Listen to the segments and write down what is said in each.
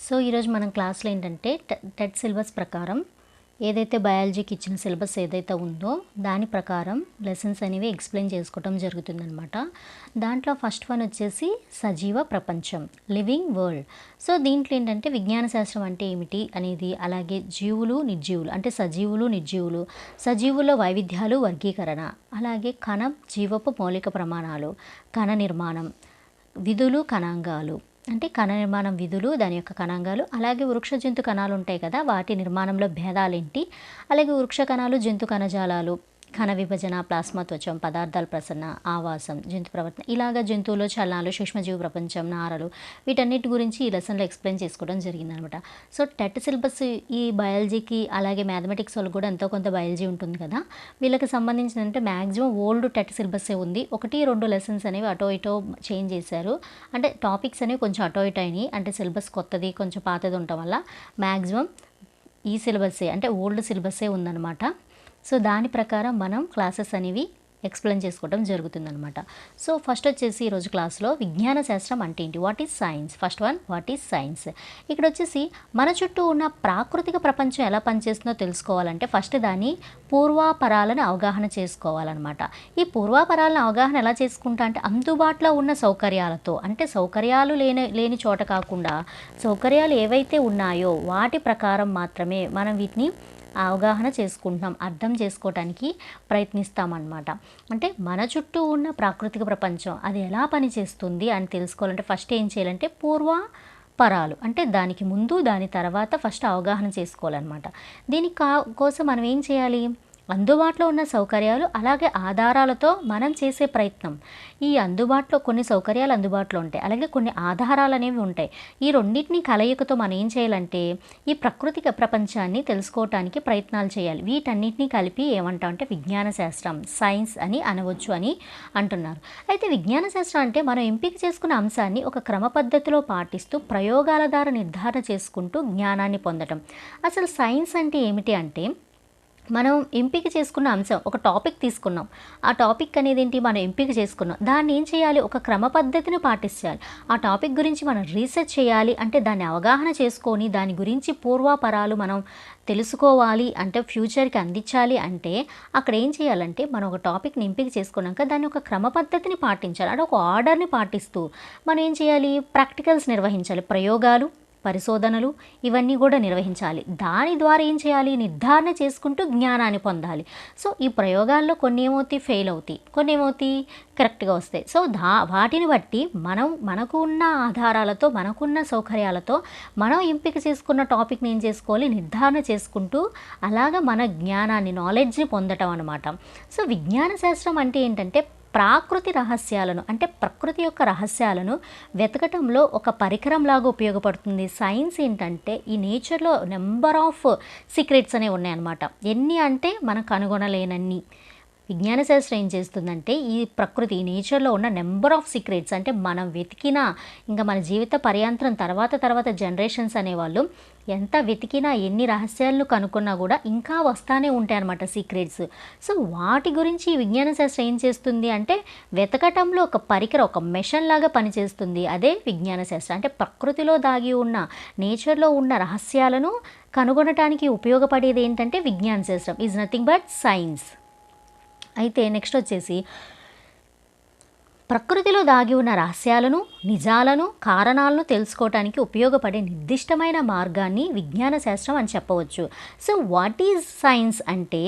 So ఈరోజు మనం క్లాస్లో ఏంటంటే టెట్ సిలబస్ ప్రకారం ఏదైతే బయాలజీకి ఇచ్చిన సిలబస్ ఏదైతే ఉందో దాని ప్రకారం లెసన్స్ అనేవి ఎక్స్ప్లెయిన్ చేసుకోవటం జరుగుతుందనమాట దాంట్లో ఫస్ట్ వన్ వచ్చేసి సజీవ ప్రపంచం లివింగ్ వరల్డ్. సో దీంట్లో ఏంటంటే విజ్ఞాన శాస్త్రం అంటే ఏమిటి అనేది అలాగే జీవులు నిర్జీవులు అంటే సజీవులు నిర్జీవులు సజీవుల వైవిధ్యాలు వర్గీకరణ అలాగే కణ జీవపు మౌలిక ప్రమాణాలు కణ నిర్మాణం విధులు కణాంగాలు. అంటే కణ నిర్మాణం విధులు దాని యొక్క కణాంగాలు అలాగే వృక్ష జంతు కణాలు ఉంటాయి కదా వాటి నిర్మాణంలో భేదాలేంటి? అలాగే వృక్ష కణాలు జంతు కణజాలాలు. కణ విభజన ప్లాస్మా త్వచం పదార్థాల ప్రసన్న ఆవాసం జంతు ప్రవర్తన. ఇలాగ జంతువులు చలనాలు సూక్ష్మజీవ ప్రపంచం నారలు వీటన్నిటి గురించి ఈ లెసన్లో ఎక్స్ప్లెయిన్ చేసుకోవడం జరిగిందనమాట. సో టెట్ సిలబస్ ఈ బయాలజీకి అలాగే మ్యాథమెటిక్స్ వాళ్ళు కూడా ఎంతో కొంత బయాలజీ ఉంటుంది కదా. వీళ్ళకి సంబంధించిన అంటే మ్యాక్సిమం ఓల్డ్ టెట్ సిలబస్సే ఉంది. ఒకటి రెండు లెసన్స్ అనేవి అటో ఇటో చేంజ్ చేశారు. అంటే టాపిక్స్ అనేవి కొంచెం అటో ఇటో అయినాయి. అంటే సిలబస్ కొత్తది కొంచెం పాతది ఉండటం వల్ల మ్యాక్సిమం ఈ సిలబస్సే అంటే ఓల్డ్ సిలబస్సే ఉందన్నమాట సో దాని ప్రకారం మనం క్లాసెస్ అనేవి ఎక్స్ప్లెయిన్ చేసుకోవడం జరుగుతుందనమాట సో ఫస్ట్ వచ్చేసి ఈరోజు క్లాస్లో విజ్ఞాన శాస్త్రం అంటే ఏంటి? What is science first one what is science ఇక్కడ వచ్చేసి మన చుట్టూ ఉన్న ప్రాకృతిక ప్రపంచం ఎలా పనిచేస్తుందో తెలుసుకోవాలంటే ఫస్ట్ దాని పూర్వాపరాలను అవగాహన చేసుకోవాలన్నమాట. ఈ పూర్వాపరాలను అవగాహన ఎలా చేసుకుంటా అంటే అందుబాటులో ఉన్న సౌకర్యాలతో అంటే సౌకర్యాలు లేని లేని చోట కాకుండా సౌకర్యాలు ఏవైతే ఉన్నాయో వాటి ప్రకారం మాత్రమే మనం వీటిని అవగాహన చేసుకుంటున్నాం అర్థం చేసుకోవటానికి ప్రయత్నిస్తామన్నమాట. అంటే మన చుట్టూ ఉన్న ప్రాకృతిక ప్రపంచం అది ఎలా పనిచేస్తుంది అని తెలుసుకోవాలంటే ఫస్ట్ ఏం చేయాలంటే పూర్వ పరాలు అంటే దానికి ముందు దాని తర్వాత ఫస్ట్ అవగాహన చేసుకోవాలన్నమాట. దీని కా కోసం మనం ఏం చేయాలి? అందుబాటులో ఉన్న సౌకర్యాలు అలాగే ఆధారాలతో మనం చేసే ప్రయత్నం. ఈ అందుబాటులో కొన్ని సౌకర్యాలు అందుబాటులో ఉంటాయి. అలాగే కొన్ని ఆధారాలు అనేవి ఉంటాయి. ఈ రెండింటిని కలయికతో మనం ఏం చేయాలంటే ఈ ప్రకృతిక ప్రపంచాన్ని తెలుసుకోవటానికి ప్రయత్నాలు చేయాలి. వీటన్నిటిని కలిపి ఏమంటాం అంటే విజ్ఞాన శాస్త్రం సైన్స్ అని అనవచ్చు అని అంటున్నారు. అయితే విజ్ఞాన శాస్త్రం అంటే మనం ఎంపిక చేసుకున్న అంశాన్ని ఒక క్రమ పద్ధతిలో పాటిస్తూ ప్రయోగాల ద్వారా నిర్ధారణ చేసుకుంటూ జ్ఞానాన్ని పొందటం. అసలు సైన్స్ అంటే ఏమిటి అంటే మనం ఎంపిక చేసుకున్న అంశం ఒక టాపిక్ తీసుకున్నాం. ఆ టాపిక్ అనేది ఏంటి మనం ఎంపిక చేసుకున్నాం. దాన్ని ఏం చేయాలి? ఒక క్రమ పద్ధతిని పాటించాలి. ఆ టాపిక్ గురించి మనం రీసెర్చ్ చేయాలి. అంటే దాన్ని అవగాహన చేసుకొని దాని గురించి పూర్వాపరాలు మనం తెలుసుకోవాలి. అంటే ఫ్యూచర్కి అందించాలి అంటే అక్కడ ఏం చేయాలంటే మనం ఒక టాపిక్ని ఎంపిక చేసుకున్నాక దాన్ని ఒక క్రమ పద్ధతిని పాటించాలి. అంటే ఒక ఆర్డర్ని పాటిస్తూ మనం ఏం చేయాలి? ప్రాక్టికల్స్ నిర్వహించాలి. ప్రయోగాలు పరిశోధనలు ఇవన్నీ కూడా నిర్వహించాలి. దాని ద్వారా ఏం చేయాలి? నిర్ధారణ చేసుకుంటూ జ్ఞానాన్ని పొందాలి. సో ఈ ప్రయోగాల్లో కొన్ని ఏమవుతాయి? ఫెయిల్ అవుతాయి. కొన్ని ఏమవుతాయి? కరెక్ట్గా వస్తాయి. సో దా వాటిని బట్టి మనం మనకు ఉన్న ఆధారాలతో మనకున్న సౌకర్యాలతో మనం ఎంపిక చేసుకున్న టాపిక్ని ఏం చేసుకోవాలి? నిర్ధారణ చేసుకుంటూ అలాగ మన జ్ఞానాన్ని నాలెడ్జ్ని పొందటం అనమాట సో విజ్ఞాన శాస్త్రం అంటే ఏంటంటే ప్రాకృతి రహస్యాలను అంటే ప్రకృతి యొక్క రహస్యాలను వెతకటంలో ఒక పరికరంలాగా ఉపయోగపడుతుంది. సైన్స్ ఏంటంటే ఈ నేచర్లో నెంబర్ ఆఫ్ సీక్రెట్స్ అనేవి ఉన్నాయన్నమాట. ఎన్ని అంటే మనం కనుగొనలేనన్ని విజ్ఞాన శాస్త్రం ఏం చేస్తుందంటే ఈ ప్రకృతి నేచర్లో ఉన్న నెంబర్ ఆఫ్ సీక్రెట్స్ అంటే మనం వెతికినా ఇంకా మన జీవిత పర్యాంతరం తర్వాత తర్వాత జనరేషన్స్ అనేవాళ్ళు ఎంత వెతికినా ఎన్ని రహస్యాలను కనుక్కున్నా కూడా ఇంకా వస్తానే ఉంటాయి అన్నమాట సీక్రెట్స్. సో వాటి గురించి విజ్ఞాన శాస్త్రం ఏం చేస్తుంది అంటే వెతకటంలో ఒక పరికరం ఒక మెషిన్ లాగా పనిచేస్తుంది. అదే విజ్ఞాన శాస్త్రం. అంటే ప్రకృతిలో దాగి ఉన్న నేచర్లో ఉన్న రహస్యాలను కనుగొనటానికి ఉపయోగపడేది ఏంటంటే విజ్ఞాన శాస్త్రం. ఈజ్ నథింగ్ బట్ సైన్స్ అయితే నెక్స్ట్ వచ్చేసి ప్రకృతిలో దాగి ఉన్న రహస్యాలను నిజాలను కారణాలను తెలుసుకోవటానికి ఉపయోగపడే నిర్దిష్టమైన మార్గాన్ని విజ్ఞాన శాస్త్రం అని చెప్పవచ్చు. సో వాట్ ఈజ్ సైన్స్ అంటే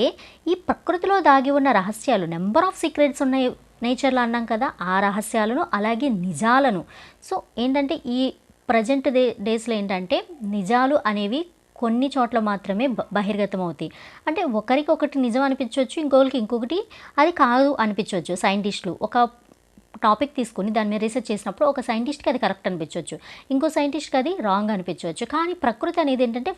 ఈ ప్రకృతిలో దాగి ఉన్న రహస్యాలు నెంబర్ ఆఫ్ సీక్రెట్స్ ఉన్నాయి నేచర్లో అన్నాం కదా ఆ రహస్యాలను అలాగే నిజాలను. సో ఏంటంటే ఈ ప్రజెంట్ డే డేస్లో ఏంటంటే నిజాలు అనేవి కొన్ని చోట్ల మాత్రమే బహిర్గతం అవుతాయి అంటే ఒకరికి ఒకటి నిజం అనిపించవచ్చు ఇంకొకరికి ఇంకొకటి అది కాదు అనిపించవచ్చు సైంటిస్టులు. ఒక టాపిక్ తీసుకుని దాని మీద రీసెర్చ్ చేసినప్పుడు ఒక సైంటిస్ట్కి అది కరెక్ట్ అనిపించవచ్చు. ఇంకో సైంటిస్ట్కి అది రాంగ్ అనిపించవచ్చు. కానీ ప్రకృతి అనేది ఏంటంటే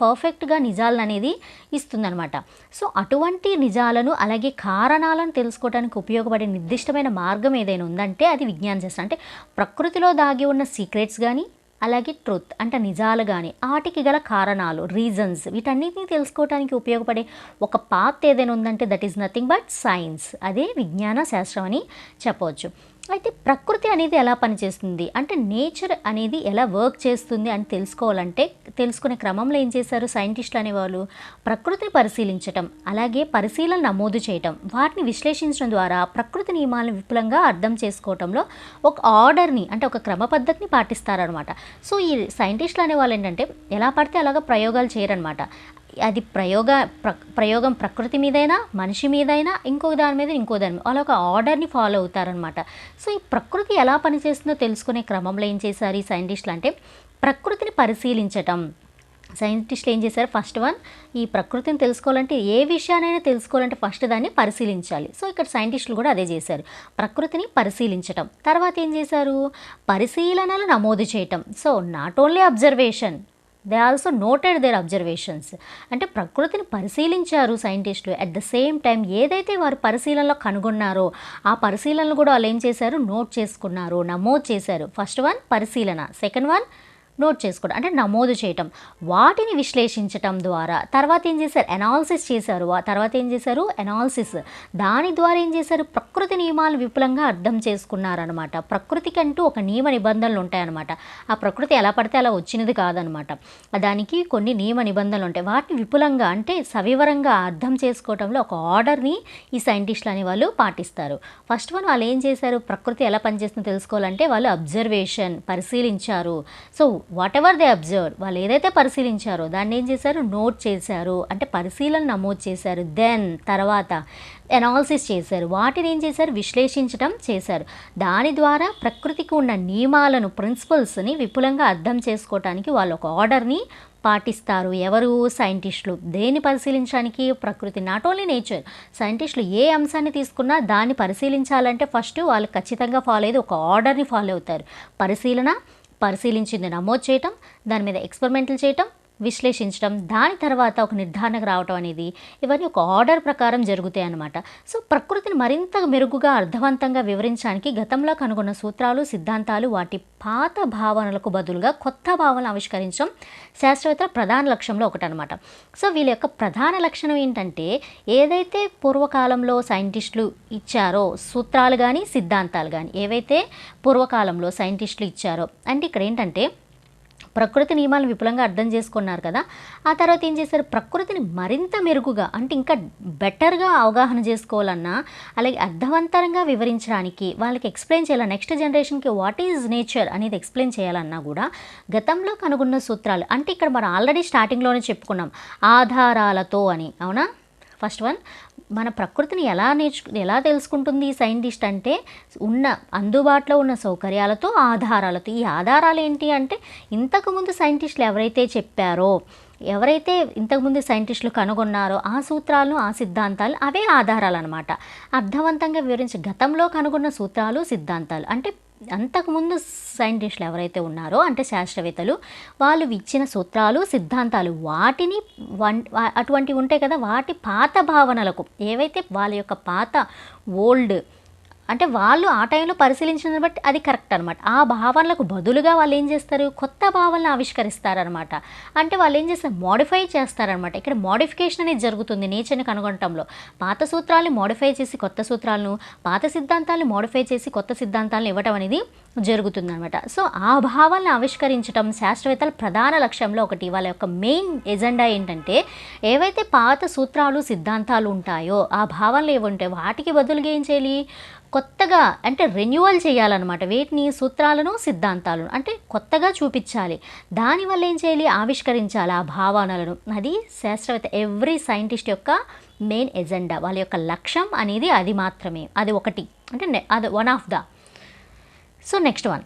పర్ఫెక్ట్గా నిజాలను అనేది ఇస్తుందన్నమాట. సో అటువంటి నిజాలను అలాగే కారణాలను తెలుసుకోవడానికి ఉపయోగపడే నిర్దిష్టమైన మార్గం ఏదైనా ఉందంటే అది విజ్ఞాన శాస్త్రం అంటే ప్రకృతిలో దాగి ఉన్న సీక్రెట్స్ కానీ అలాగే ట్రూత్ అంటే నిజాలు కానీ వాటికి గల కారణాలు రీజన్స్ వీటన్నిటిని తెలుసుకోవడానికి ఉపయోగపడే ఒక పాత్ ఏదైనా ఉందంటే that is nothing but science అదే విజ్ఞాన శాస్త్రం అని చెప్పవచ్చు. అయితే ప్రకృతి అనేది ఎలా పనిచేస్తుంది? అంటే నేచర్ అనేది ఎలా వర్క్ చేస్తుంది అని తెలుసుకోవాలంటే తెలుసుకునే క్రమంలో ఏం చేశారు సైంటిస్టులు అనేవాళ్ళు? ప్రకృతిని పరిశీలించటం అలాగే పరిశీలన నమోదు చేయటం వాటిని విశ్లేషించడం ద్వారా ప్రకృతి నియమాలను విపులంగా అర్థం చేసుకోవటంలో ఒక ఆర్డర్ని అంటే ఒక క్రమ పద్ధతిని పాటిస్తారనమాట సో ఈ సైంటిస్టులు అనేవాళ్ళు ఏంటంటే ఎలా పడితే అలాగా ప్రయోగాలు చేయరనమాట అది ప్రయోగ ప్ర ప్రయోగం ప్రకృతి మీదైనా మనిషి మీదైనా ఇంకో దాని మీద ఇంకో దాని మీద. అలా ఒక ఆర్డర్ని ఫాలో అవుతారనమాట సో ఈ ప్రకృతి ఎలా పనిచేస్తుందో తెలుసుకునే క్రమంలో ఏం చేశారు ఈ సైంటిస్టులు అంటే ప్రకృతిని పరిశీలించటం. సైంటిస్టులు ఏం చేశారు? ఫస్ట్ వన్ ఈ ప్రకృతిని తెలుసుకోవాలంటే ఏ విషయానైనా తెలుసుకోవాలంటే ఫస్ట్ దాన్ని పరిశీలించాలి. సో ఇక్కడ సైంటిస్టులు కూడా అదే చేశారు. ప్రకృతిని పరిశీలించటం. తర్వాత ఏం చేశారు? పరిశీలనలు నమోదు చేయటం. So not only observation. They also noted their observations అంటే ప్రకృతిని పరిశీలించారు సైంటిస్టులు. అట్ ద సేమ్ టైం ఏదైతే వారు పరిశీలనలో కనుగొన్నారో ఆ పరిశీలనలు కూడా వాళ్ళు ఏం చేశారు? నోట్ చేసుకున్నారు నమోదు చేశారు. ఫస్ట్ వన్ పరిశీలన. సెకండ్ వన్ నోట్ చేసుకోవడం అంటే నమోదు చేయటం వాటిని విశ్లేషించటం ద్వారా తర్వాత ఏం చేశారు? అనాలిసిస్ చేశారు. తర్వాత ఏం చేశారు? అనాలిసిస్ దాని ద్వారా ఏం చేశారు? ప్రకృతి నియమాలు విపులంగా అర్థం చేసుకున్నారనమాట ప్రకృతికి అంటూ ఒక నియమ నిబంధనలు ఉంటాయన్నమాట. ఆ ప్రకృతి ఎలా పడితే అలా వచ్చినది కాదనమాట దానికి కొన్ని నియమ నిబంధనలు ఉంటాయి. వాటిని విపులంగా అంటే సవివరంగా అర్థం చేసుకోవటంలో ఒక ఆర్డర్ని ఈ సైంటిస్టులు అనే వాళ్ళు పాటిస్తారు. ఫస్ట్ వన్ వాళ్ళు ఏం చేశారు? ప్రకృతి ఎలా పనిచేస్తుందో తెలుసుకోవాలంటే వాళ్ళు అబ్జర్వేషన్ పరిశీలించారు. So whatever they observe వాళ్ళు ఏదైతే పరిశీలించారో దాన్ని ఏం చేశారు? నోట్ చేశారు. అంటే పరిశీలన నమోదు చేశారు. దెన్ తర్వాత ఎనాలిసిస్ చేశారు. వాటిని ఏం చేశారు? విశ్లేషించడం చేశారు. దాని ద్వారా ప్రకృతికి ఉన్న నియమాలను ప్రిన్సిపల్స్ని విపులంగా అర్థం చేసుకోవటానికి వాళ్ళు ఒక ఆర్డర్ని పాటిస్తారు. ఎవరు? సైంటిస్టులు దేన్ని పరిశీలించడానికి? ప్రకృతి. నాట్ ఓన్లీ నేచర్ సైంటిస్టులు ఏ అంశాన్ని తీసుకున్నా దాన్ని పరిశీలించాలంటే ఫస్ట్ వాళ్ళు ఖచ్చితంగా ఫాలో అయ్యేది ఒక ఆర్డర్ని ఫాలో అవుతారు. పరిశీలన పరిశీలించింది నమోదు చేయటం దాని మీద ఎక్స్పెరిమెంట్లు చేయటం విశ్లేషించడం దాని తర్వాత ఒక నిర్ధారణకు రావటం అనేది ఇవన్నీ ఒక ఆర్డర్ ప్రకారం జరుగుతాయి అన్నమాట. సో ప్రకృతిని మరింత మెరుగుగా అర్థవంతంగా వివరించడానికి గతంలో కనుగొన్న సూత్రాలు సిద్ధాంతాలు వాటి పాత భావనలకు బదులుగా కొత్త భావనలు ఆవిష్కరించడం శాస్త్రవేత్తల ప్రధాన లక్ష్యంలో ఒకటనమాట సో వీళ్ళ యొక్క ప్రధాన లక్షణం ఏంటంటే ఏదైతే పూర్వకాలంలో సైంటిస్టులు ఇచ్చారో సూత్రాలు కానీ సిద్ధాంతాలు కానీ ఏవైతే పూర్వకాలంలో సైంటిస్టులు ఇచ్చారో అంటే ఇక్కడ ఏంటంటే ప్రకృతి నియమాలను విపులంగా అర్థం చేసుకున్నారు కదా. ఆ తర్వాత ఏం చేశారు? ప్రకృతిని మరింత మెరుగుగా అంటే ఇంకా బెటర్గా అవగాహన చేసుకోవాలన్నా అలాగే అర్థవంతరంగా వివరించడానికి వాళ్ళకి ఎక్స్ప్లెయిన్ చేయాలి? నెక్స్ట్ జనరేషన్కి వాట్ ఈజ్ నేచర్ అనేది ఎక్స్ప్లెయిన్ చేయాలన్నా కూడా గతంలో కనుగొన్న సూత్రాలు అంటే ఇక్కడ మనం ఆల్రెడీ స్టార్టింగ్లోనే చెప్పుకున్నాం ఆధారాలతో అని అవునా? First one. మన ప్రకృతిని ఎలా నేర్చు ఎలా తెలుసుకుంటుంది ఈ సైంటిస్ట్ అంటే ఉన్న అందుబాటులో ఉన్న సౌకర్యాలతో ఆధారాలతో. ఈ ఆధారాలు ఏంటి అంటే ఇంతకుముందు సైంటిస్టులు ఎవరైతే చెప్పారో ఎవరైతే ఇంతకుముందు సైంటిస్టులు కనుగొన్నారో ఆ సూత్రాలను ఆ సిద్ధాంతాలు అవే ఆధారాలు అనమాట అర్థవంతంగా వివరించి గతంలో కనుగొన్న సూత్రాలు సిద్ధాంతాలు. అంటే అంతకుముందు సైంటిస్టులు ఎవరైతే ఉన్నారో అంటే శాస్త్రవేత్తలు వాళ్ళు ఇచ్చిన సూత్రాలు సిద్ధాంతాలు వాటిని వన్ అటువంటివి ఉంటాయి కదా వాటి పాత భావనలకు ఏవైతే వాళ్ళ యొక్క పాత ఓల్డ్ అంటే వాళ్ళు ఆ టైంలో పరిశీలించిన బట్టి అది కరెక్ట్ అనమాట ఆ భావనలకు బదులుగా వాళ్ళు ఏం చేస్తారు? కొత్త భావనలు ఆవిష్కరిస్తారనమాట అంటే వాళ్ళు ఏం చేస్తారు? మోడిఫై చేస్తారనమాట ఇక్కడ మోడిఫికేషన్ అనేది జరుగుతుంది నేచర్ని కనుగొనటంలో. పాత సూత్రాలను మోడిఫై చేసి కొత్త సూత్రాలను పాత సిద్ధాంతాలను మోడిఫై చేసి కొత్త సిద్ధాంతాలను ఇవ్వటం అనేది జరుగుతుందనమాట సో ఆ భావాలను ఆవిష్కరించడం శాస్త్రవేత్తల ప్రధాన లక్ష్యంలో ఒకటి. వాళ్ళ యొక్క మెయిన్ ఎజెండా ఏంటంటే ఏవైతే పాత సూత్రాలు సిద్ధాంతాలు ఉంటాయో ఆ భావాలు ఏవి వాటికి బదులుగా ఏం చేయాలి? కొత్తగా అంటే రెన్యువల్ చేయాలన్నమాట. వీటిని సూత్రాలను సిద్ధాంతాలను అంటే కొత్తగా చూపించాలి. దానివల్ల ఏం చేయాలి? ఆవిష్కరించాలి ఆ భావనలను. అది శాస్త్రవేత్త ఎవ్రీ సైంటిస్ట్ యొక్క మెయిన్ ఎజెండా వాళ్ళ యొక్క లక్ష్యం అనేది అది మాత్రమే. అది ఒకటి. అంటే అది one of the so next one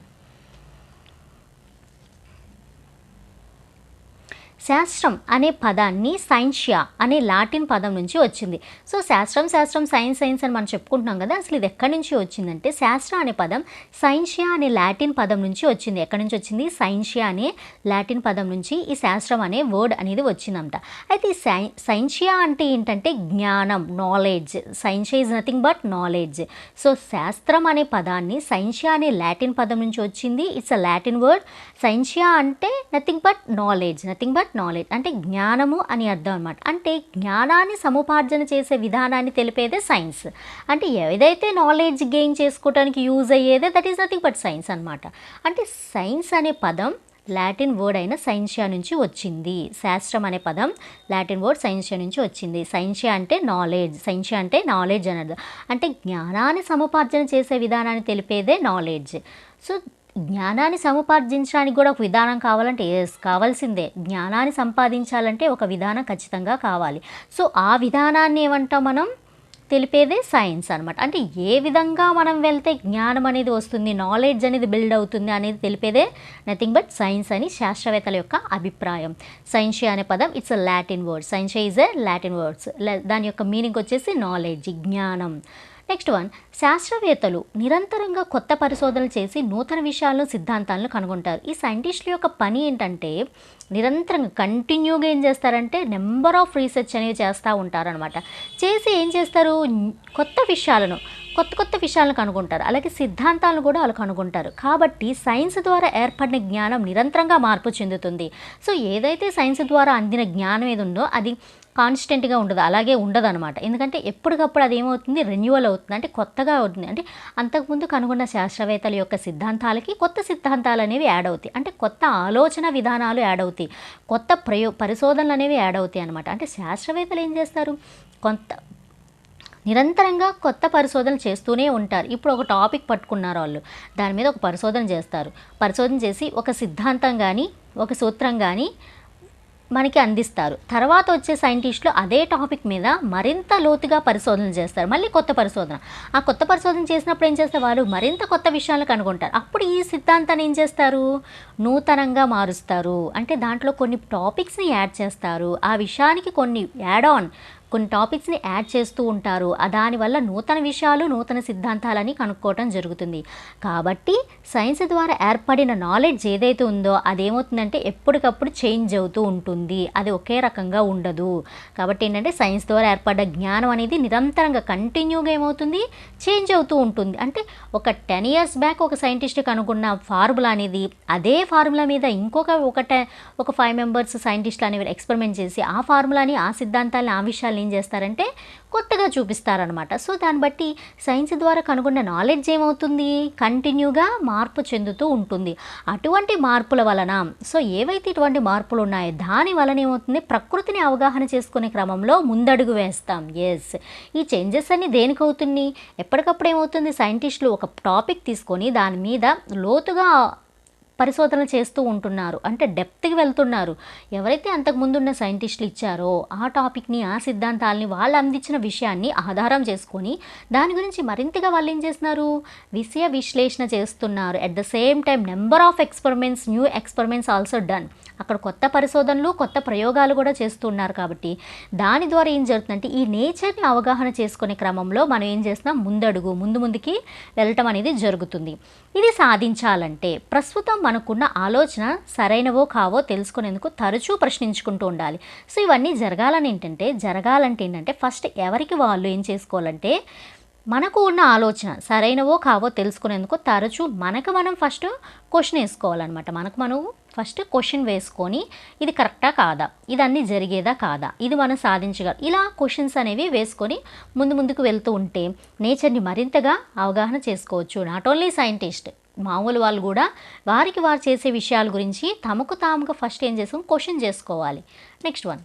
శాస్త్రం అనే పదాన్ని సైన్షియా అనే లాటిన్ పదం నుంచి వచ్చింది. సో శాస్త్రం శాస్త్రం సైన్స్ సైన్స్ అని మనం చెప్పుకుంటున్నాం కదా అసలు ఇది ఎక్కడి నుంచి వచ్చిందంటే శాస్త్ర అనే పదం సైన్షియా అనే లాటిన్ పదం నుంచి వచ్చింది. ఎక్కడి నుంచి వచ్చింది? సైన్షియా అనే లాటిన్ పదం నుంచి ఈ శాస్త్రం అనే వర్డ్ అనేది వచ్చిందంట. అయితే ఈ సై సైన్షియా అంటే ఏంటంటే జ్ఞానం knowledge scientia is nothing but knowledge so శాస్త్రం అనే పదాన్ని సైన్షియా అనే లాటిన్ పదం నుంచి వచ్చింది. It's a Latin word scientia అంటే nothing but knowledge nothing but knowledge అంటే జ్ఞానము అని అర్థం అనమాట అంటే జ్ఞానాన్ని సముపార్జన చేసే విధానాన్ని తెలిపేదే సైన్స్. అంటే ఏదైతే నాలెడ్జ్ గెయిన్ చేసుకోవడానికి use అయ్యేదే that is nothing but science అనమాట అంటే సైన్స్ అనే పదం లాటిన్ వర్డ్ అయిన సైన్షియా నుంచి వచ్చింది. శాస్త్రం అనే పదం లాటిన్ వర్డ్ సైన్షియా నుంచి వచ్చింది. సైన్షియా అంటే నాలెడ్జ్ సైన్షియా అంటే నాలెడ్జ్ అనేది అంటే జ్ఞానాన్ని సముపార్జన చేసే విధానాన్ని తెలిపేదే నాలెడ్జ్. సో జ్ఞానాన్ని సముపార్జించడానికి కూడా ఒక విధానం కావాలంటే ఎస్ కావాల్సిందే. జ్ఞానాన్ని సంపాదించాలంటే ఒక విధానం ఖచ్చితంగా కావాలి. సో ఆ విధానాన్ని ఏమంటాం మనం? తెలిపేదే సైన్స్ అనమాట అంటే ఏ విధంగా మనం వెళ్తే జ్ఞానం అనేది వస్తుంది నాలెడ్జ్ అనేది బిల్డ్ అవుతుంది అనేది తెలిపేదే నథింగ్ బట్ సైన్స్ అని శాస్త్రవేత్తల యొక్క అభిప్రాయం. సైన్షియా అనే పదం it's a Latin word scientia is a Latin words దాని యొక్క మీనింగ్ వచ్చేసి నాలెడ్జ్ జ్ఞానం. నెక్స్ట్ వన్ శాస్త్రవేత్తలు నిరంతరంగా కొత్త పరిశోధనలు చేసి నూతన విషయాలను సిద్ధాంతాలను కనుగొంటారు. ఈ సైంటిస్టుల యొక్క పని ఏంటంటే నిరంతరంగా కంటిన్యూగా ఏం చేస్తారంటే నెంబర్ ఆఫ్ రీసెర్చ్ అనేవి చేస్తూ ఉంటారనమాట చేసి ఏం చేస్తారు? కొత్త విషయాలను కొత్త కొత్త విషయాలను కనుగొంటారు. అలాగే సిద్ధాంతాలను కూడా వాళ్ళు కనుగొంటారు. కాబట్టి సైన్స్ ద్వారా ఏర్పడిన జ్ఞానం నిరంతరంగా మార్పు చెందుతుంది. సో ఏదైతే సైన్స్ ద్వారా అందిన జ్ఞానం ఏది ఉందో అది కాన్స్టెంట్గా ఉండదు. అలాగే ఉండదు అనమాట ఎందుకంటే ఎప్పటికప్పుడు అది ఏమవుతుంది రెన్యువల్ అవుతుంది. అంటే కొత్తగా అవుతుంది. అంటే అంతకుముందు కనుగొన్న శాస్త్రవేత్తల యొక్క సిద్ధాంతాలకి కొత్త సిద్ధాంతాలు అనేవి యాడ్ అవుతాయి. అంటే కొత్త ఆలోచన విధానాలు యాడ్ అవుతాయి. కొత్త ప్రయో పరిశోధనలు అనేవి యాడ్ అవుతాయి అనమాట అంటే శాస్త్రవేత్తలు ఏం చేస్తారు? కొంత నిరంతరంగా కొత్త పరిశోధన చేస్తూనే ఉంటారు. ఇప్పుడు ఒక టాపిక్ పట్టుకున్నారు వాళ్ళు. దాని మీద ఒక పరిశోధన చేస్తారు. పరిశోధన చేసి ఒక సిద్ధాంతం కానీ ఒక సూత్రం కానీ మనకి అందిస్తారు. తర్వాత వచ్చే సైంటిస్టులు అదే టాపిక్ మీద మరింత లోతుగా పరిశోధన చేస్తారు. మళ్ళీ కొత్త పరిశోధన. ఆ కొత్త పరిశోధన చేసినప్పుడు ఏం చేస్తారు వాళ్ళు? మరింత కొత్త విషయాలు కనుగొంటారు. అప్పుడు ఈ సిద్ధాంతాన్ని ఏం చేస్తారు? నూతనంగా మారుస్తారు. అంటే దాంట్లో కొన్ని టాపిక్స్ని యాడ్ చేస్తారు. ఆ విషయానికి కొన్ని యాడ్ ఆన్ కొన్ని టాపిక్స్ని యాడ్ చేస్తూ ఉంటారు. దానివల్ల నూతన విషయాలు నూతన సిద్ధాంతాలని కనుక్కోవటం జరుగుతుంది. కాబట్టి సైన్స్ ద్వారా ఏర్పడిన నాలెడ్జ్ ఏదైతే ఉందో అదేమవుతుందంటే ఎప్పటికప్పుడు చేంజ్ అవుతూ ఉంటుంది. అది ఒకే రకంగా ఉండదు. కాబట్టి ఏంటంటే సైన్స్ ద్వారా ఏర్పడ్డ జ్ఞానం అనేది నిరంతరంగా కంటిన్యూగా ఏమవుతుంది? చేంజ్ అవుతూ ఉంటుంది. అంటే ఒక టెన్ ఇయర్స్ బ్యాక్ ఒక సైంటిస్ట్ కనుక్కున్న ఫార్ములా అనేది అదే ఫార్ములా మీద ఇంకొక ఒక ఒక ఫైవ్ మెంబర్స్ సైంటిస్టులు అనేవి ఎక్స్పెరిమెంట్ చేసి ఆ ఫార్ములాని ఆ సిద్ధాంతాలని ఆ విషయాలు ఏం చేస్తారంటే కొత్తగా చూపిస్తారనమాట సో దాన్ని బట్టి సైన్స్ ద్వారా కనుగొన్న నాలెడ్జ్ ఏమవుతుంది? కంటిన్యూగా మార్పు చెందుతూ ఉంటుంది. అటువంటి మార్పుల వలన సో ఏవైతే ఇటువంటి మార్పులు ఉన్నాయో దాని వలన ఏమవుతుంది? ప్రకృతిని అవగాహన చేసుకునే క్రమంలో ముందడుగు వేస్తాం. ఎస్ ఈ చేంజెస్ అన్ని దేనికి అవుతుంది ఎప్పటికప్పుడు ఏమవుతుంది? సైంటిస్టులు ఒక టాపిక్ తీసుకొని దాని మీద లోతుగా పరిశోధనలు చేస్తూ ఉంటున్నారు. అంటే డెప్త్కి వెళ్తున్నారు. ఎవరైతే అంతకుముందు ఉన్న సైంటిస్టులు ఇచ్చారో ఆ టాపిక్ని ఆ సిద్ధాంతాలని వాళ్ళు అందించిన విషయాన్ని ఆధారం చేసుకొని దాని గురించి మరింతగా వాళ్ళు ఏం చేస్తున్నారు? విషయ విశ్లేషణ చేస్తున్నారు. At the same time number of experiments new experiments also done అక్కడ కొత్త పరిశోధనలు కొత్త ప్రయోగాలు కూడా చేస్తున్నారు కాబట్టి దాని ద్వారా ఏం జరుగుతుందంటే ఈ నేచర్ని అవగాహన చేసుకునే క్రమంలో మనం ఏం చేస్తున్నాం? ముందడుగు ముందు ముందుకి వెళ్ళటం అనేది జరుగుతుంది. ఇది సాధించాలంటే ప్రస్తుతం మనకున్న ఆలోచన సరైనవో కావో తెలుసుకునేందుకు తరచూ ప్రశ్నించుకుంటూ ఉండాలి. సో ఇవన్నీ జరగాలని ఏంటంటే జరగాలంటే ఏంటంటే ఫస్ట్ ఎవరికి వాళ్ళు ఏం చేసుకోవాలంటే మనకు ఉన్న ఆలోచన సరైనవో కావో తెలుసుకునేందుకు తరచూ మనకు మనం ఫస్ట్ క్వశ్చన్ వేసుకోవాలన్నమాట. మనకు మనం ఫస్ట్ క్వశ్చన్ వేసుకొని ఇది కరెక్టా కాదా? ఇది అన్నీ జరిగేదా కాదా? ఇది మనం సాధించగల ఇలా క్వశ్చన్స్ అనేవి వేసుకొని ముందు ముందుకు వెళ్తూ ఉంటే నేచర్ని మరింతగా అవగాహన చేసుకోవచ్చు. నాట్ ఓన్లీ సైంటిస్ట్ మామూలు వాళ్ళు కూడా వారికి వారు చేసే విషయాల గురించి తమకు తాముగా ఫస్ట్ ఏం చేసుకో క్వశ్చన్ చేసుకోవాలి. నెక్స్ట్ వన్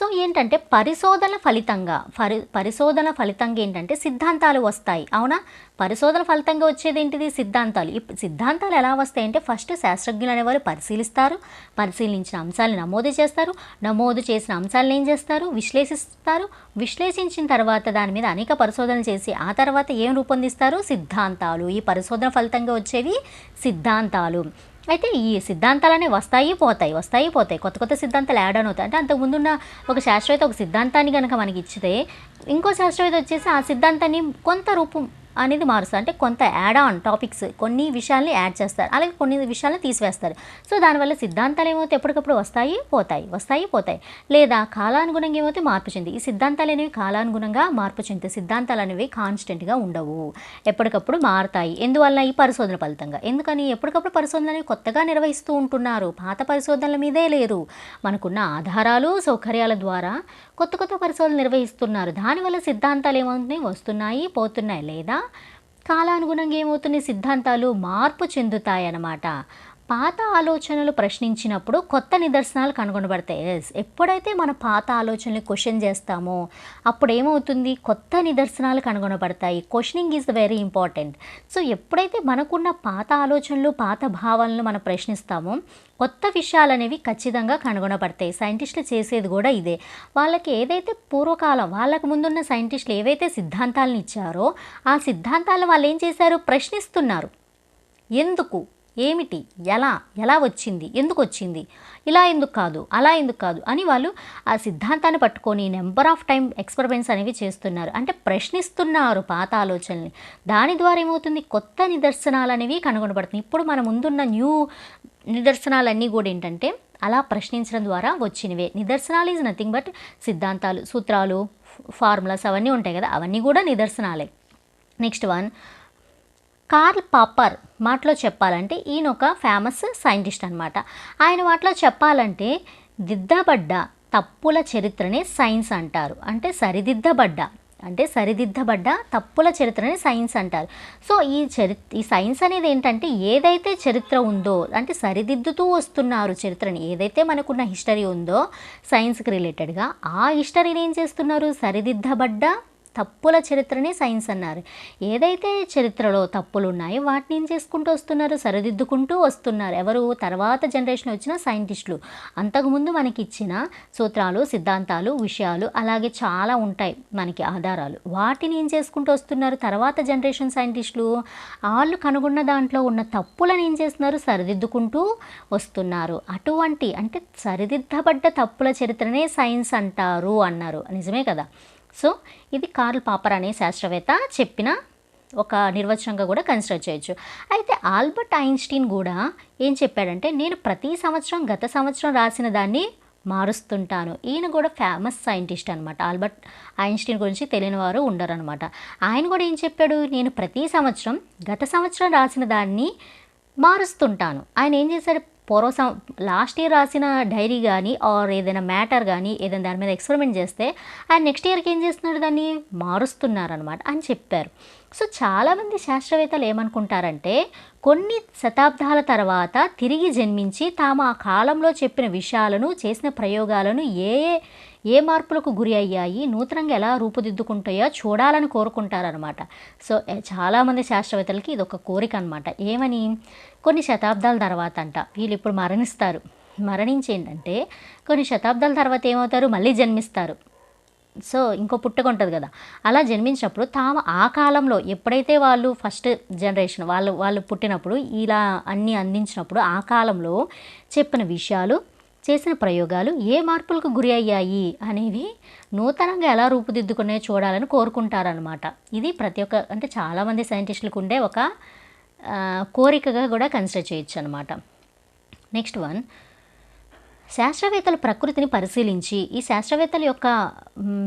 సో ఏంటంటే పరిశోధన ఫలితంగా పరి పరిశోధన ఫలితంగా ఏంటంటే సిద్ధాంతాలు వస్తాయి. అవునా? పరిశోధన ఫలితంగా వచ్చేది ఏంటిది సిద్ధాంతాలు. ఈ సిద్ధాంతాలు ఎలా వస్తాయంటే ఫస్ట్ శాస్త్రజ్ఞులు అనేవారు పరిశీలిస్తారు. పరిశీలించిన అంశాలను నమోదు చేస్తారు. నమోదు చేసిన అంశాలను ఏం చేస్తారు? విశ్లేషిస్తారు. విశ్లేషించిన తర్వాత దాని మీద అనేక పరిశోధనలు చేసి ఆ తర్వాత ఏం రూపొందిస్తారు? సిద్ధాంతాలు. ఈ పరిశోధన ఫలితంగా వచ్చేవి సిద్ధాంతాలు. అయితే ఈ సిద్ధాంతాలనే వస్తాయి పోతాయి వస్తాయి పోతాయి. కొత్త కొత్త సిద్ధాంతాలు యాడ్ అవుతాయి. అంటే అంతకుముందున్న ఒక శాస్త్రవేత్త ఒక సిద్ధాంతాన్ని కనుక మనకి ఇచ్చితే ఇంకో శాస్త్రవేత్త వచ్చేసి ఆ సిద్ధాంతాన్ని కొంత రూపం అనేది మారుస్తారు. అంటే కొంత యాడ్ ఆన్ టాపిక్స్ కొన్ని విషయాల్ని యాడ్ చేస్తారు. అలాగే కొన్ని విషయాలను తీసివేస్తారు. సో దానివల్ల సిద్ధాంతాలు ఏమవుతాయి ఎప్పటికప్పుడు వస్తాయి? పోతాయి. వస్తాయి పోతాయి. లేదా కాలానుగుణంగా ఏమవుతాయి మార్పు చెంది ఈ సిద్ధాంతాలు అనేవి కాలానుగుణంగా మార్పు చెందుతాయి సిద్ధాంతాలు అనేవి కాన్స్టెంట్గా ఉండవు. ఎప్పటికప్పుడు మారుతాయి. ఎందువల్ల ఈ పరిశోధన ఫలితంగా. ఎందుకని? ఎప్పటికప్పుడు పరిశోధనలు అనేవి కొత్తగా నిర్వహిస్తూ ఉంటున్నారు. పాత పరిశోధనల మీదే లేరు మనకున్న ఆధారాలు సౌకర్యాల ద్వారా కొత్త కొత్త పరిశోధనలు నిర్వహిస్తున్నారు. దానివల్ల సిద్ధాంతాలు ఏమవుతున్నాయి? వస్తున్నాయి పోతున్నాయి లేదా? కాలానుగుణంగా ఏమవుతున్నాయి? సిద్ధాంతాలు మార్పు చెందుతాయి అన్నమాట పాత ఆలోచనలు ప్రశ్నించినప్పుడు కొత్త నిదర్శనాలు కనుగొనబడతాయి. ఎస్ ఎప్పుడైతే మన పాత ఆలోచనలు క్వశ్చన్ చేస్తామో అప్పుడు ఏమవుతుంది? కొత్త నిదర్శనాలు కనుగొనబడతాయి. Questioning is very important so ఎప్పుడైతే మనకున్న పాత ఆలోచనలు పాత భావాలను మనం ప్రశ్నిస్తామో కొత్త విషయాలు అనేవి ఖచ్చితంగా కనుగొనబడతాయి. సైంటిస్టులు చేసేది కూడా ఇదే. వాళ్ళకి ఏదైతే పూర్వకాలం వాళ్ళకు ముందున్న సైంటిస్టులు ఏవైతే సిద్ధాంతాలను ఇచ్చారో ఆ సిద్ధాంతాలను వాళ్ళు ఏం చేశారు? ప్రశ్నిస్తున్నారు. ఎందుకు? ఏమిటి? ఎలా? ఎలా వచ్చింది? ఎందుకు వచ్చింది? ఇలా ఎందుకు కాదు? అలా ఎందుకు కాదు? అని వాళ్ళు ఆ సిద్ధాంతాన్ని పట్టుకొని నెంబర్ ఆఫ్ టైం ఎక్స్పెరిమెంట్స్ అనేవి చేస్తున్నారు. అంటే ప్రశ్నిస్తున్నారు పాత ఆలోచనల్ని. దాని ద్వారా ఏమవుతుంది? కొత్త నిదర్శనాలు అనేవి కనుగొనబడుతున్నాయి. ఇప్పుడు మన ముందున్న న్యూ నిదర్శనాలన్నీ కూడా ఏంటంటే అలా ప్రశ్నించడం ద్వారా వచ్చినవే. నిదర్శనాలు ఈజ్ నథింగ్ బట్ సిద్ధాంతాలు సూత్రాలు ఫార్ములాస్ అవన్నీ ఉంటాయి కదా. అవన్నీ కూడా నిదర్శనాలే. నెక్స్ట్ వన్ కార్ల్ పాపర్ మాటలో చెప్పాలంటే ఈయన ఒక ఫేమస్ సైంటిస్ట్ అనమాట ఆయన మాటలో చెప్పాలంటే దిద్దబడ్డ తప్పుల చరిత్రనే సైన్స్ అంటారు. అంటే సరిదిద్దబడ్డ అంటే సరిదిద్దబడ్డ తప్పుల చరిత్రని సైన్స్ అంటారు. సో ఈ చరి ఈ సైన్స్ అనేది ఏంటంటే ఏదైతే చరిత్ర ఉందో అంటే సరిదిద్దుతూ వస్తున్నారు చరిత్రని ఏదైతే మనకున్న హిస్టరీ ఉందో సైన్స్కి రిలేటెడ్గా ఆ హిస్టరీని ఏం చేస్తున్నారు? సరిదిద్దబడ్డ తప్పుల చరిత్రనే సైన్స్ అన్నారు. ఏదైతే చరిత్రలో తప్పులు ఉన్నాయో వాటిని ఏం చేసుకుంటూ వస్తున్నారు? సరిదిద్దుకుంటూ వస్తున్నారు. ఎవరు? తర్వాత జనరేషన్ వచ్చిన సైంటిస్టులు. అంతకుముందు మనకి ఇచ్చిన సూత్రాలు సిద్ధాంతాలు విషయాలు అలాగే చాలా ఉంటాయి మనకి ఆధారాలు. వాటిని ఏం చేసుకుంటూ వస్తున్నారు? తర్వాత జనరేషన్ సైంటిస్టులు వాళ్ళు కనుగొన్న దాంట్లో ఉన్న తప్పులను ఏం చేస్తున్నారు? సరిదిద్దుకుంటూ వస్తున్నారు. అటువంటి అంటే సరిదిద్దబడ్డ తప్పుల చరిత్రనే సైన్స్ అంటారు అన్నారు. నిజమే కదా? సో ఇది కార్ల్ పాపర్ అనే శాస్త్రవేత్త చెప్పిన ఒక నిర్వచనంగా కూడా కన్సిడర్ చేయొచ్చు. అయితే ఆల్బర్ట్ ఐన్స్టీన్ కూడా ఏం చెప్పాడంటే నేను ప్రతి సంవత్సరం గత సంవత్సరం రాసిన దాన్ని మారుస్తుంటాను. ఈయన కూడా ఫేమస్ సైంటిస్ట్ అనమాట ఆల్బర్ట్ ఐన్స్టీన్ గురించి తెలియని వారు ఉండరనమాట ఆయన కూడా ఏం చెప్పాడు నేను ప్రతి సంవత్సరం గత సంవత్సరం రాసిన దాన్ని మారుస్తుంటాను. ఆయన ఏం చేశాడు పూర్వ సం లాస్ట్ ఇయర్ రాసిన డైరీ కానీ ఆర్ ఏదైనా మ్యాటర్ కానీ ఏదైనా దాని మీద ఎక్స్పెరిమెంట్ చేస్తే ఆయన నెక్స్ట్ ఇయర్కి ఏం చేస్తున్నాడు దాన్ని మారుస్తున్నారనమాట అని చెప్పారు. సో చాలామంది శాస్త్రవేత్తలు ఏమనుకుంటారంటే కొన్ని శతాబ్దాల తర్వాత తిరిగి జన్మించి తాము ఆ కాలంలో చెప్పిన విషయాలను చేసిన ప్రయోగాలను ఏ ఏ ఏ మార్పులకు గురి అయ్యాయి నూతనంగా ఎలా రూపుదిద్దుకుంటాయో చూడాలని కోరుకుంటారనమాట సో చాలామంది శాస్త్రవేత్తలకి ఇది ఒక కోరిక అనమాట ఏమని? కొన్ని శతాబ్దాల తర్వాత అంట వీళ్ళు ఇప్పుడు మరణిస్తారు. మరణించి ఏంటంటే కొన్ని శతాబ్దాల తర్వాత ఏమవుతారు? మళ్ళీ జన్మిస్తారు. సో ఇంకో పుట్టుక ఉంటుంది కదా. అలా జన్మించినప్పుడు తాము ఆ కాలంలో ఎప్పుడైతే వాళ్ళు ఫస్ట్ జనరేషన్ వాళ్ళు వాళ్ళు పుట్టినప్పుడు ఇలా అన్నీ అందించినప్పుడు ఆ కాలంలో చెప్పిన విషయాలు చేసిన ప్రయోగాలు ఏ మార్పులకు గురి అయ్యాయి అనేవి నూతనంగా ఎలా రూపుదిద్దుకునే చూడాలని కోరుకుంటారనమాట ఇది ప్రతి ఒక్క అంటే చాలామంది సైంటిస్టులకు ఉండే ఒక కోరికగా కూడా కన్సిడర్ చేయొచ్చు అనమాట నెక్స్ట్ వన్ శాస్త్రవేత్తలు ప్రకృతిని పరిశీలించి ఈ శాస్త్రవేత్తల యొక్క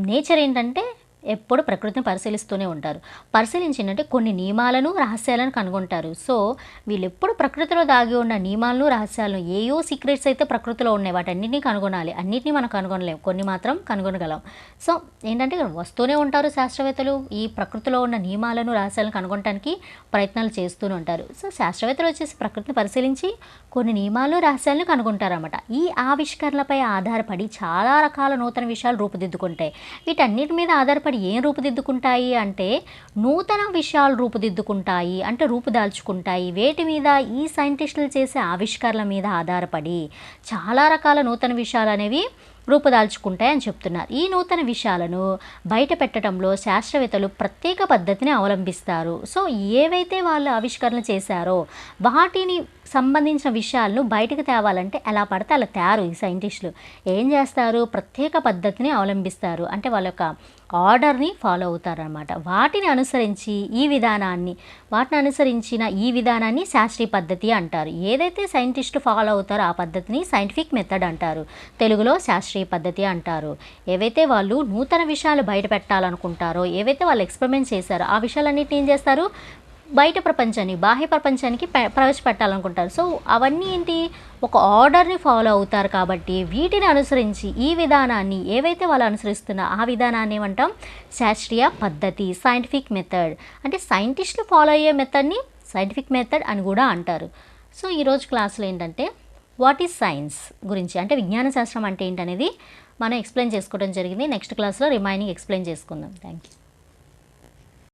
నేచర్ ఏంటంటే ఎప్పుడు ప్రకృతిని పరిశీలిస్తూనే ఉంటారు. పరిశీలించిందంటే కొన్ని నియమాలను రహస్యాలను కనుగొంటారు. సో వీళ్ళు ఎప్పుడు ప్రకృతిలో దాగి ఉన్న నియమాలను రహస్యాలను ఏయో సీక్రెట్స్ అయితే ప్రకృతిలో ఉన్నాయి. వాటన్నిటిని కనుగొనాలి. అన్నిటినీ మనం కనుగొనలేము కొన్ని మాత్రం కనుగొనగలం. సో ఏంటంటే వస్తూనే ఉంటారు శాస్త్రవేత్తలు. ఈ ప్రకృతిలో ఉన్న నియమాలను రహస్యాలను కనుగొనడానికి ప్రయత్నాలు చేస్తూనే ఉంటారు. సో శాస్త్రవేత్తలు వచ్చేసి ప్రకృతిని పరిశీలించి కొన్ని నియమాలు రహస్యాలను కనుగొంటారన్నమాట. ఈ ఆవిష్కరణలపై ఆధారపడి చాలా రకాల నూతన విషయాలు రూపుదిద్దుకుంటాయి. వీటన్నిటి మీద ఆధారపడి ఏం రూపుదిద్దుకుంటాయి అంటే నూతన విషయాలు రూపుదిద్దుకుంటాయి అంటే రూపుదాల్చుకుంటాయి. వేటి మీద ఈ సైంటిస్టులు చేసే ఆవిష్కరణల మీద ఆధారపడి చాలా రకాల నూతన విషయాలు అనేవి రూపుదాల్చుకుంటాయని చెప్తున్నారు. ఈ నూతన విషయాలను బయట పెట్టడంలో శాస్త్రవేత్తలు ప్రత్యేక పద్ధతిని అవలంబిస్తారు. సో ఏవైతే వాళ్ళు ఆవిష్కరణ చేశారో వాటిని సంబంధించిన విషయాలను బయటకు తేవాలంటే ఎలా పడితే అలా తయారు ఈ సైంటిస్టులు. ఏం చేస్తారు? ప్రత్యేక పద్ధతిని అవలంబిస్తారు. అంటే వాళ్ళ యొక్క ఆర్డర్ని ఫాలో అవుతారనమాట వాటిని అనుసరించి ఈ విధానాన్ని వాటిని అనుసరించిన ఈ విధానాన్ని శాస్త్రీయ పద్ధతి అంటారు. ఏదైతే సైంటిస్టులు ఫాలో అవుతారో ఆ పద్ధతిని సైంటిఫిక్ మెథడ్ అంటారు. తెలుగులో శాస్త్రీయ పద్ధతి అంటారు. ఏవైతే వాళ్ళు నూతన విషయాలు బయట పెట్టాలనుకుంటారో ఏవైతే వాళ్ళు ఎక్స్పెరిమెంట్ చేశారో ఆ విషయాలన్నింటినీ ఏం చేస్తారు? బయట ప్రపంచాన్ని బాహ్య ప్రపంచానికి ప్రవేశపెట్టాలనుకుంటారు. సో అవన్నీ ఏంటి? ఒక ఆర్డర్ని ఫాలో అవుతారు కాబట్టి వీటిని అనుసరించి ఈ విధానాన్ని ఏవైతే వాళ్ళు అనుసరిస్తున్నా ఆ విధానాన్ని ఏమంటాం? శాస్త్రీయ పద్ధతి సైంటిఫిక్ మెథడ్ అంటే సైంటిస్టులు ఫాలో అయ్యే మెథడ్ని సైంటిఫిక్ మెథడ్ అని కూడా అంటారు. సో ఈరోజు క్లాస్లో ఏంటంటే వాట్ ఈజ్ సైన్స్ గురించి? అంటే విజ్ఞాన శాస్త్రం అంటే ఏంటనేది మనం ఎక్స్ప్లెయిన్ చేసుకోవడం జరిగింది. నెక్స్ట్ క్లాస్లో రిమైనింగ్ ఎక్స్ప్లెయిన్ చేసుకుందాం. Thank you